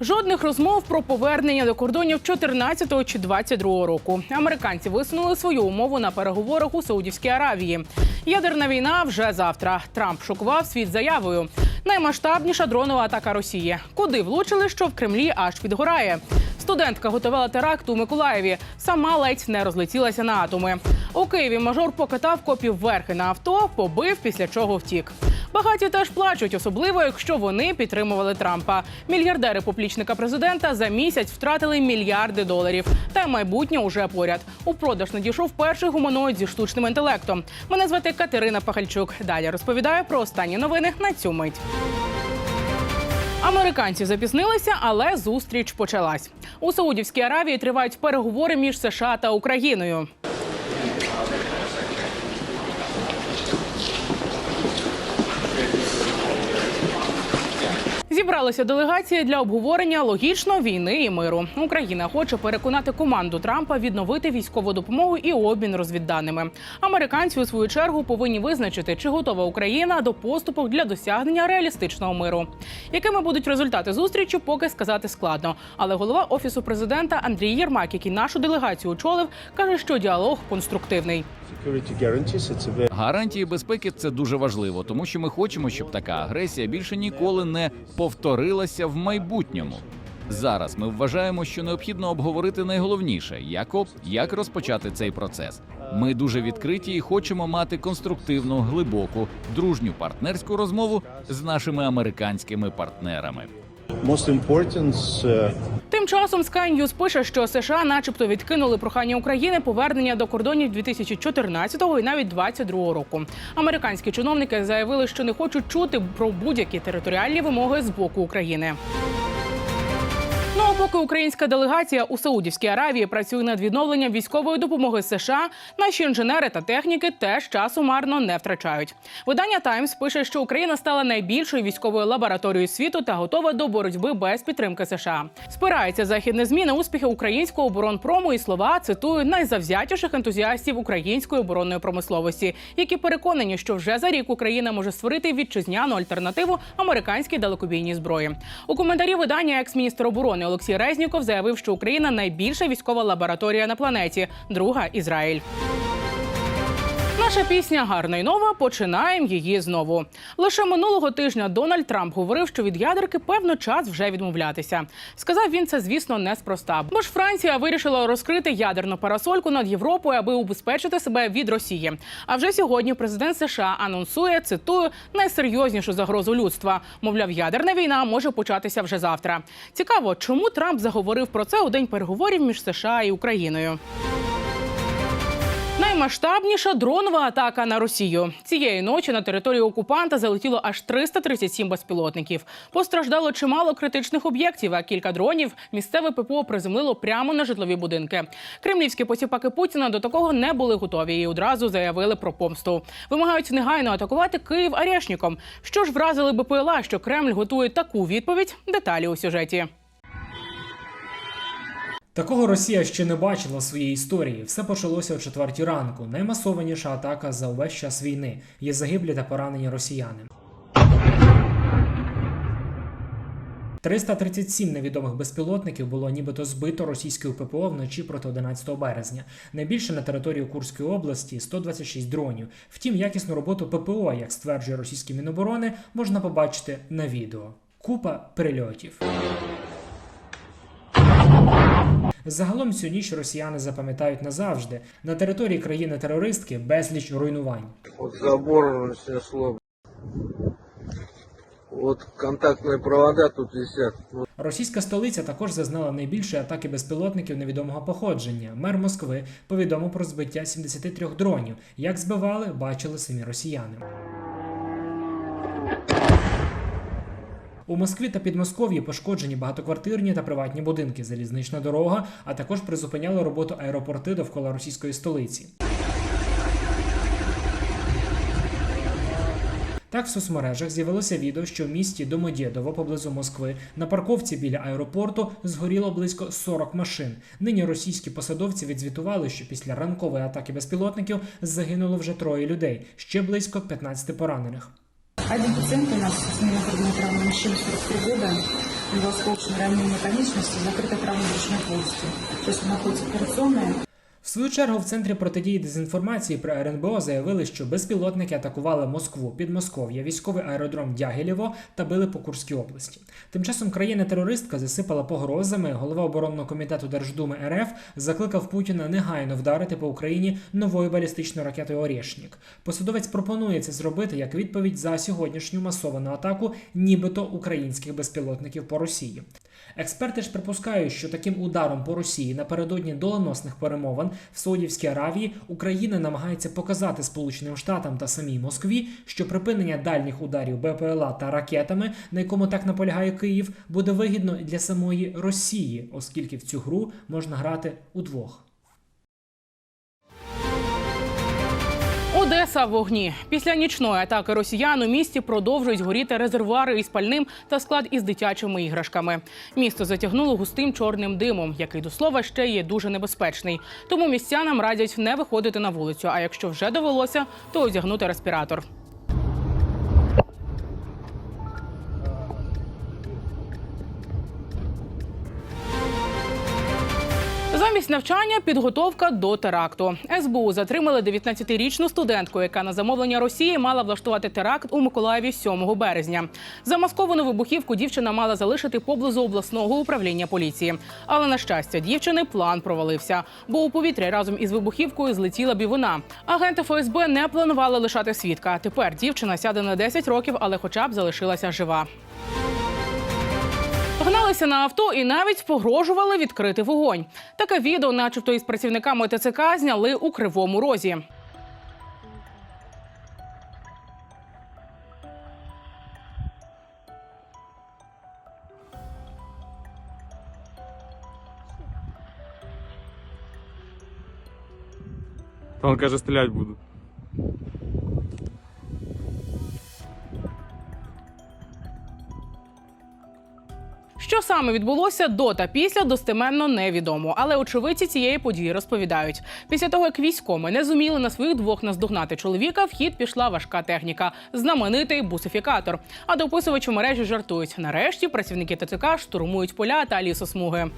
Жодних розмов про повернення до кордонів 14 чи 22 року. Американці висунули свою умову на переговорах у Саудівській Аравії. Ядерна війна вже завтра. Трамп шокував світ заявою. Наймасштабніша дронова атака Росії. Куди влучили, що в Кремлі аж підгорає. Студентка готувала теракт у Миколаєві. Сама ледь не розлетілася на атоми. У Києві мажор покатав копів верхи на авто, побив, після чого втік. Багаті теж плачуть, особливо якщо вони підтримували Трампа. Мільярдери поплічника президента за місяць втратили мільярди доларів. Та майбутнє уже поряд. У продаж надійшов перший гуманоїд зі штучним інтелектом. Мене звати Катерина Пахальчук. Далі розповідаю про останні новини на цю мить. Американці запізнилися, але зустріч почалась. У Саудівській Аравії тривають переговори між США та Україною. Зібралися делегації для обговорення логічно війни і миру. Україна хоче переконати команду Трампа відновити військову допомогу і обмін розвідданими. Американці у свою чергу повинні визначити, чи готова Україна до поступок для досягнення реалістичного миру. Якими будуть результати зустрічі, поки сказати складно. Але голова офісу президента Андрій Єрмак, який нашу делегацію очолив, каже, що діалог конструктивний. Гарантії безпеки це дуже важливо, тому що ми хочемо, щоб така агресія більше ніколи не повторилася в майбутньому. Зараз ми вважаємо, що необхідно обговорити найголовніше, як як розпочати цей процес. Ми дуже відкриті і хочемо мати конструктивну, глибоку, дружню партнерську розмову з нашими американськими партнерами. Тим часом Sky News пише, що США, начебто, відкинули прохання України повернення до кордонів 2014 і навіть 2022 року. Американські чиновники заявили, що не хочуть чути про будь-які територіальні вимоги з боку України. А поки українська делегація у Саудівській Аравії працює над відновленням військової допомоги США, наші інженери та техніки теж часу марно не втрачають. Видання Таймс пише, що Україна стала найбільшою військовою лабораторією світу та готова до боротьби без підтримки США. Спирається західне змі на успіхи українського оборонпрому і слова цитую найзавзятіших ентузіастів української оборонної промисловості, які переконані, що вже за рік Україна може створити вітчизняну альтернативу американській далекобійній зброї. У коментарі видання екс-міністр оборони Олексій Резніков заявив, що Україна найбільша військова лабораторія на планеті, друга Ізраїль. Наша пісня гарна й нова. Починаємо її знову. Лише минулого тижня Дональд Трамп говорив, що від ядерки певно час вже відмовлятися. Сказав він це, звісно, неспроста. Бо ж Франція вирішила розкрити ядерну парасольку над Європою, аби убезпечити себе від Росії. А вже сьогодні президент США анонсує цитую найсерйознішу загрозу людства. Мовляв, ядерна війна може початися вже завтра. Цікаво, чому Трамп заговорив про це у день переговорів між США і Україною. Наймасштабніша дронова атака на Росію цієї ночі на територію окупанта залетіло аж 337 безпілотників. Постраждало чимало критичних об'єктів. А кілька дронів місцеве ППО приземлило прямо на житлові будинки. Кремлівські посіпаки Путіна до такого не були готові і одразу заявили про помсту. Вимагають негайно атакувати Київ арешником. Що ж вразили БПЛА, що Кремль готує таку відповідь? Деталі у сюжеті. Такого Росія ще не бачила в своїй історії. Все почалося о четвертій ранку. Наймасованіша атака за увесь час війни. Є загиблі та поранені росіяни. 337 невідомих безпілотників було нібито збито російською ППО вночі проти 11 березня. Найбільше на території Курської області 126 дронів. Втім, якісну роботу ППО, як стверджує російські міноборони, можна побачити на відео. Купа прильотів. Загалом цю ніч росіяни запам'ятають назавжди. На території країни-терористки безліч руйнувань. Вот забор снесло. Вот контактные провода тут висят. Вот Російська столиця також зазнала найбільшої атаки безпілотників невідомого походження. Мер Москви повідомив про збиття 73 дронів. Як збивали, бачили самі росіяни. У Москві та Підмосков'ї пошкоджені багатоквартирні та приватні будинки, залізнична дорога, а також призупиняли роботу аеропорти довкола російської столиці. Так, в соцмережах з'явилося відео, що в місті Домодєдово поблизу Москви на парковці біля аеропорту згоріло близько 40 машин. Нині російські посадовці відзвітували, що після ранкової атаки безпілотників загинуло вже троє людей, ще близько 15 поранених. Один пациент у нас с ненаходной травмой, мужчина 43 года, у него осколочной ранение конечности, закрытой травма брюшной полости. Сейчас находится операционная. В свою чергу в центрі протидії дезінформації при РНБО заявили, що безпілотники атакували Москву, Підмосков'я, військовий аеродром Дягілєво та били по Курській області. Тим часом країна-терористка засипала погрозами. Голова оборонного комітету Держдуми РФ закликав Путіна негайно вдарити по Україні новою балістичною ракетою Орєшнік. Посадовець пропонує це зробити як відповідь за сьогоднішню масовану атаку, нібито українських безпілотників по Росії. Експерти ж припускають, що таким ударом по Росії напередодні доленосних перемовин в Саудівській Аравії Україна намагається показати Сполученим Штатам та самій Москві, що припинення дальніх ударів БПЛА та ракетами, на якому так наполягає Київ, буде вигідно для самої Росії, оскільки в цю гру можна грати удвох. Одеса в вогні. Після нічної атаки росіян у місті продовжують горіти резервуари із пальним та склад із дитячими іграшками. Місто затягнуло густим чорним димом, який до слова ще є дуже небезпечний. Тому містянам радять не виходити на вулицю. А якщо вже довелося, то одягнути респіратор. Замість навчання підготовка до теракту. СБУ затримали 19-річну студентку, яка на замовлення Росії мала влаштувати теракт у Миколаєві 7 березня. Замасковану вибухівку дівчина мала залишити поблизу обласного управління поліції. Але на щастя, дівчини план провалився, бо у повітря разом із вибухівкою злетіла б і вона. Агенти ФСБ не планували лишати свідка. Тепер дівчина сяде на 10 років, але хоча б залишилася жива. Гналися на авто і навіть погрожували відкрити вогонь. Таке відео, начебто, із працівниками ТЦК, зняли у кривому розі. Він каже, стріляти буду. Саме відбулося до та після, достеменно невідомо. Але очевидці цієї події розповідають. Після того, як військоми не зуміли на своїх двох наздогнати чоловіка, в хід пішла важка техніка знаменитий бусифікатор. А дописувачі мережі жартують. Нарешті працівники ТЦК штурмують поля та лісосмуги.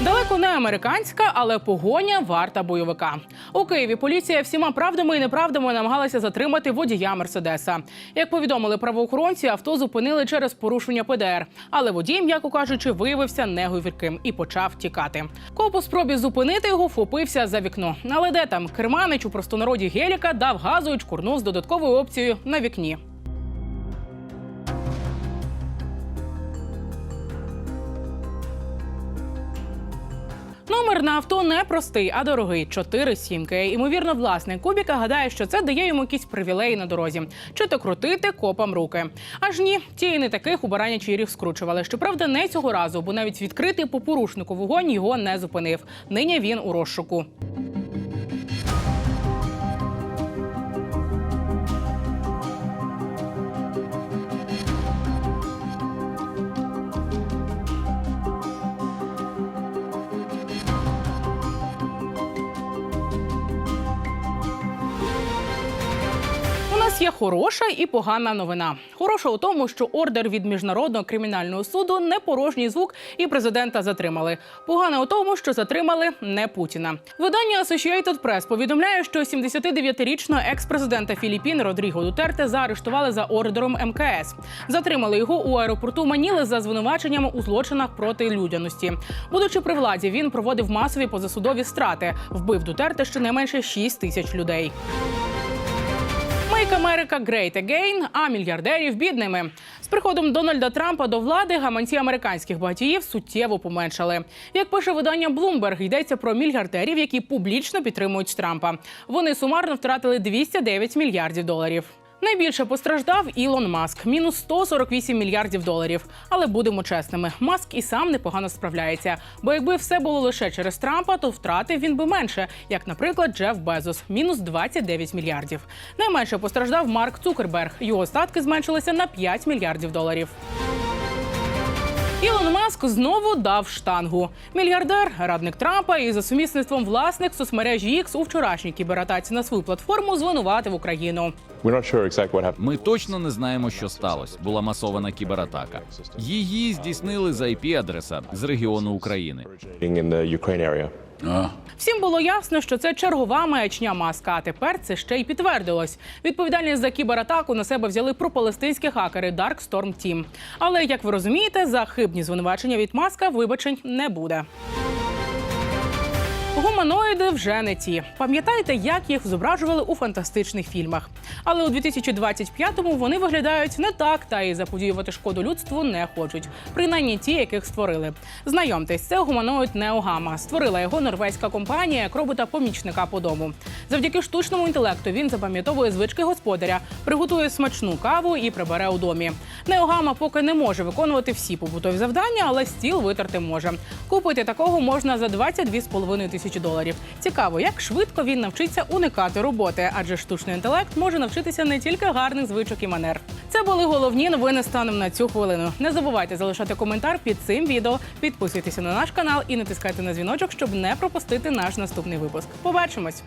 Далеко не американська, але погоня варта бойовика. У Києві поліція всіма правдами і неправдами намагалася затримати водія Мерседеса. Як повідомили правоохоронці, авто зупинили через порушення ПДР. Але водій, м'яко кажучи, виявився неговірким і почав тікати. Коп у спробі зупинити його вхопився за вікно. Але де там керманич у простонароді Геліка дав газу і чкурнув з додатковою опцією на вікні. Номер на авто не простий, а дорогий чотири сімки. Ймовірно, власник кубіка гадає, що це дає йому якісь привілеї на дорозі, чи то крутити копам руки. Аж ні, ті і не таких у баранячий ріг скручували. Щоправда, не цього разу, бо навіть відкритий по порушнику вогонь його не зупинив. Нині він у розшуку. Є хороша і погана новина. Хороша у тому, що ордер від міжнародного кримінального суду не порожній звук, і президента затримали. Погана у тому, що затримали не Путіна. Видання Associated Press повідомляє, що 79-річного екс-президента Філіппін Родріго Дутерте заарештували за ордером МКС. Затримали його у аеропорту Маніли за звинуваченнями у злочинах проти людяності. Будучи при владі, він проводив масові позасудові страти. Вбив Дутерте щонайменше 6 тисяч людей. Make America Great Again, а мільярдерів бідними. З приходом Дональда Трампа до влади гаманці американських багатіїв суттєво поменшали. Як пише видання Bloomberg, йдеться про мільярдерів, які публічно підтримують Трампа. Вони сумарно втратили 209 мільярдів доларів. Найбільше постраждав Ілон Маск мінус 148 мільярдів доларів. Але будемо чесними, Маск і сам непогано справляється. Бо якби все було лише через Трампа, то втратив він би менше, як, наприклад, Джеф Безос мінус 29 мільярдів. Найменше постраждав Марк Цукерберг. Його статки зменшилися на 5 мільярдів доларів. Ілон Маск знову дав штангу. Мільярдер, радник Трампа і за сумісництвом власник соцмережі X у вчорашній кібератаці на свою платформу звинуватив Україну. Ми точно не знаємо, що сталося. Була масована кібератака. Її здійснили за IP-адреса з регіону України. Area. Всім було ясно, що це чергова маячня маска. А тепер це ще й підтвердилось. Відповідальність за кібератаку на себе взяли пропалестинські хакери Dark Storm Team. Але як ви розумієте, за хибні звинувачення від маска вибачень не буде. Гуманоїди вже не ті. Пам'ятаєте, як їх зображували у фантастичних фільмах? Але у 2025-му вони виглядають не так, та і заподіювати шкоду людству не хочуть. Принаймні ті, яких створили. Знайомтесь, це гуманоїд Неогама. Створила його норвезька компанія як робота-помічника по дому. Завдяки штучному інтелекту він запам'ятовує звички господаря, приготує смачну каву і прибере у домі. Неогама поки не може виконувати всі побутові завдання, але стіл витерти може. Купити такого можна за 22,5 тисячі доларів. Цікаво, як швидко він навчиться уникати роботи, адже штучний інтелект може навчитися не тільки гарних звичок і манер. Це були головні новини станом на цю хвилину. Не забувайте залишати коментар під цим відео, підписуйтеся на наш канал і натискайте на дзвіночок, щоб не пропустити наш наступний випуск. Побачимось!